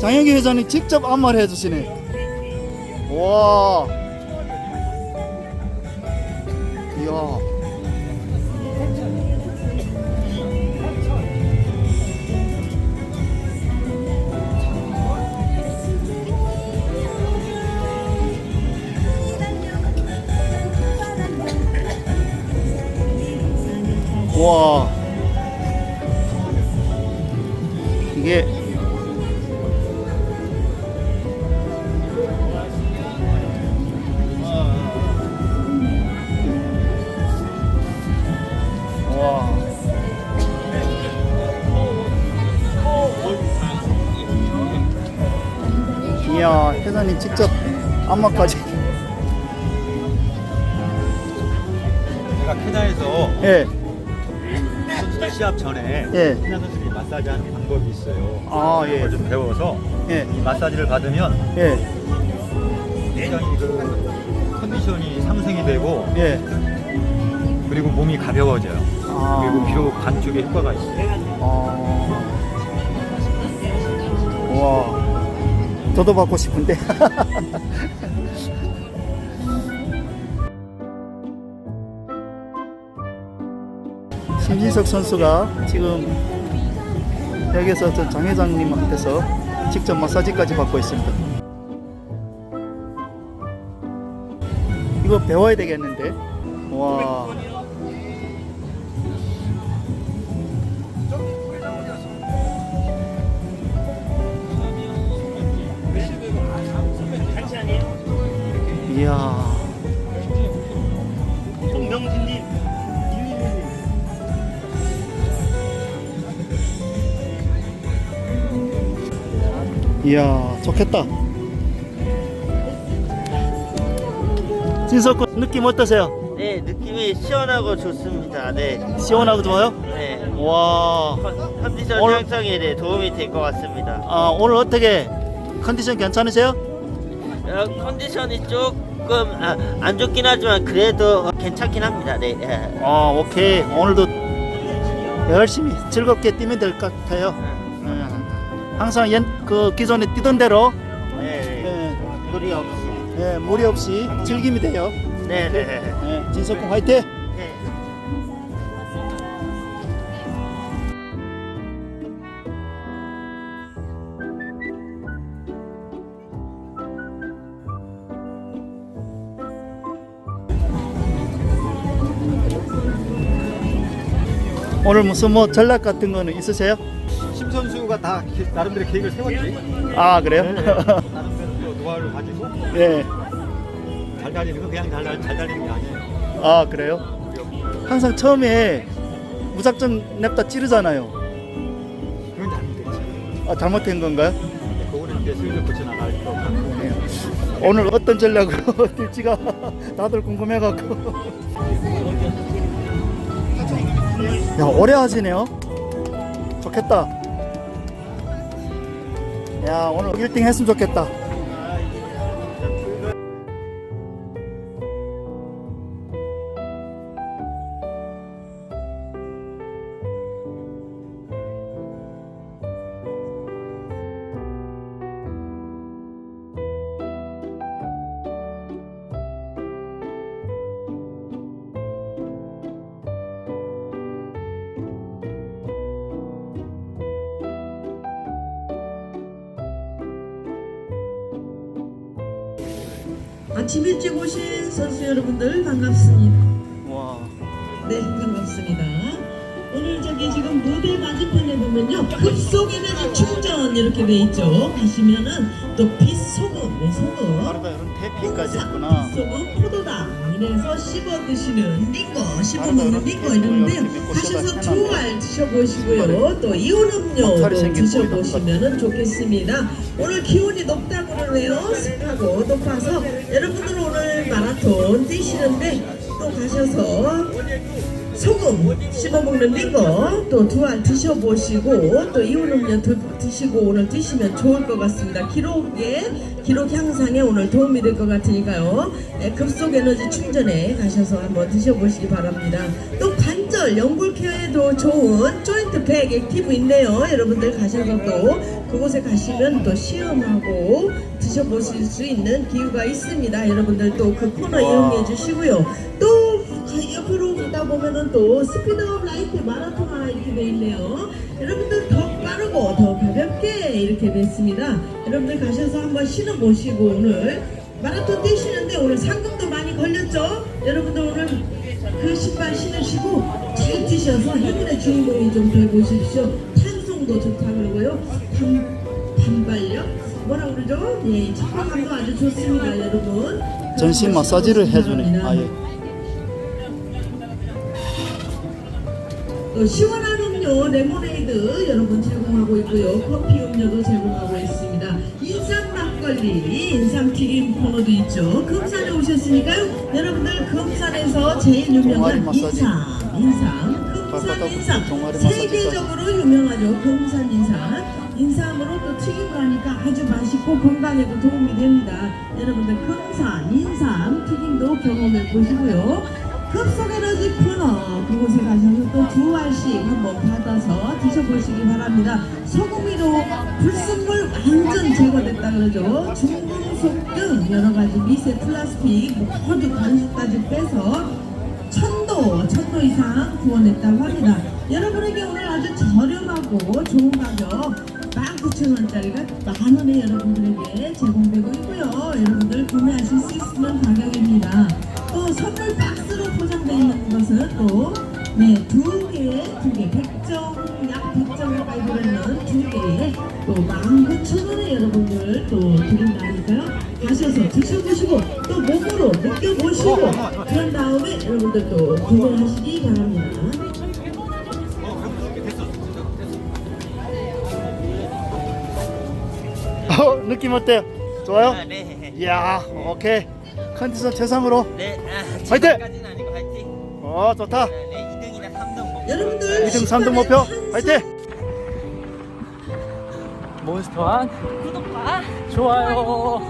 장영기 회장님 직접 안마를 해주시네. 와. 이야. 와. 이게 회장님 직접 안마까지. 제가 케냐에서 예, 시합 전에 예. 케냐 선수들이 마사지하는 방법이 있어요. 아, 예. 그걸 좀 배워서 예, 이 마사지를 받으면 예, 굉장히 그 컨디션이 상승이 되고 예. 그리고 몸이 가벼워져요. 아. 그리고 비록 간 쪽에 효과가 있어요. 어. 와. 저도 받고 싶은데. 심진석 선수가 지금 여기서 저장 회장님한테서 직접 마사지까지 받고 있습니다. 이거 배워야 되겠는데? 와. 이야. 송명진님, 이야, 좋겠다. 진석 군 느낌 어떠세요? 네, 느낌이 시원하고 좋습니다. 네, 시원하고 좋아요? 네. 와. 컨- 컨디션 오늘- 향상에 네, 도움이 될 것 같습니다. 아, 오늘 어떻게 컨디션 괜찮으세요? 어, 컨디션이 조금 아, 안 좋긴 하지만 그래도 괜찮긴 합니다. 네. 예. 아, 오케이. 오늘도 열심히 즐겁게 뛰면 될 것 같아요. 음, 항상 옛, 그 기존에 뛰던 대로 네, 예, 무리 없이. 예, 무리 없이 즐기면 돼요. 네, 네. 예, 진석군 화이팅! 오늘 무슨 뭐 전략 같은 거는 있으세요? 심 선수가 다 기- 나름대로 계획을 세웠지. 아, 그래요? 나름대로 또 노하우를 가지고 예. 잘 달리는 거 그냥 잘, 달- 잘 달리는 게 아니에요. 아, 그래요? 항상 처음에 무작정 냅다 찌르잖아요. 그건 잘못됐지. 아, 잘못된 건가요? 그거는 이제 슬슬 고쳐 나갈 거 같고. 네. 오늘 어떤 전략으로 뛸지가 다들 궁금해갖고. 야, 오래 하시네요. 좋겠다. 야, 오늘 1등 했으면 좋겠다. 아침 일찍 오신 선수 여러분들 반갑습니다. 와. 네, 반갑습니다. 오늘 저기 지금 무대 맞은편에 보면요. 급속 에너지 충전 이렇게 돼 있죠. 가시면은 또 빛소금, 네, 소금. 하루가 이런 대피까지 했구나. 빛소금 포도당 이래서 씹어 드시는 링거, 씹어 먹는 링거 이런데요. 이렇게 꽂혀서 가셔서 해놨네. 두알 드셔보시고요. 또 이온 음료도 생긴 드셔보시면은 좋겠습니다. 오늘 기온이 높다고 그러네요. 습하고 높아서 여러분들 오늘 마라톤 뛰시는데 또 가셔서 소금 씹어먹는 링거 또 두 알 드셔보시고 또 이온 음료 드, 드시고 오늘 드시면 좋을 것 같습니다. 기록에 기록 향상에 오늘 도움이 될 것 같으니까요. 네, 급속 에너지 충전에 가셔서 한번 드셔보시기 바랍니다. 또 여러분들 연골케어에도 좋은 조인트 팩 액티브 있네요. 여러분들 가셔서 또 그곳에 가시면 또 시험하고 드셔보실 수 있는 기회가 있습니다. 여러분들 또 그 코너 이용해 주시고요. 또 가- 옆으로 가다 보면은 또 스피드업 라이트 마라톤화 이렇게 돼 있네요. 여러분들 더 빠르고 더 가볍게 이렇게 됐습니다. 여러분들 가셔서 한번 신어 보시고 오늘 마라톤 뛰시는데 오늘 상금도 많이 걸렸죠? 여러분들 오늘 그 신발 신으시고 잘 뛰셔서 행운의 주인공이 좀 되보십시오. 탄성도 좋다 그러고요. 단, 단발력? 뭐라 그러죠? 예, 착화감도 아주 좋습니다, 여러분. 전신 마사지를 해주네. 바랍니다. 아예. 또 시원한 음료 레모네이드 여러분 제공하고 있고요. 커피 음료도 제공하고 있습니다. 인삼 막걸리, 인삼 튀김 코너도 있죠. 금산에 오셨으니까요. 여러분들 금산에서 제일 유명한. 인삼, 인삼, 금산 인삼. 세계적으로 유명하죠. 금산 인삼. 인삼으로 또 튀김을 하니까 아주 맛있고 건강에도 도움이 됩니다. 여러분들 금산, 인삼 튀김도 경험해 보시고요. 급속에너지 코너 그곳에 가셔서 또 두 알씩 한번 받아서 드셔보시기 바랍니다. 소금이로 불순물 완전 제거됐다 그러죠. 중금속 등 여러 가지 미세 플라스틱 모두 간수까지 빼서 천도, 천도 이상 구원했다고 합니다. 여러분에게 오늘 아주 저렴하고 좋은 가격 19,000원짜리가 만 원에 여러분들에게 제공되고 있고요. 여러분들 구매하실 수 있는 가격입니다. 또 선물 박 네, 두 개에 두 개, 100정, 약 100정 가까이 들어있는 두 개에 또 19,000원에 여러분들 또 드린다니까요. 가셔서 드셔보시고 또 몸으로 느껴보시고 그런 다음에 여러분들 또 구매하시기 바랍니다. 어, 느낌 어때요? 좋아요? 아, 네. 이야, 오케이. 컨디션 최상으로. 네. 아, 화이팅! 지금까지는 아니고 화이팅. 어, 좋다. 네, 2등이나 3등 목표. 여러분들 2등, 3등 목표. 화이팅! 몬스터한 구독과 좋아요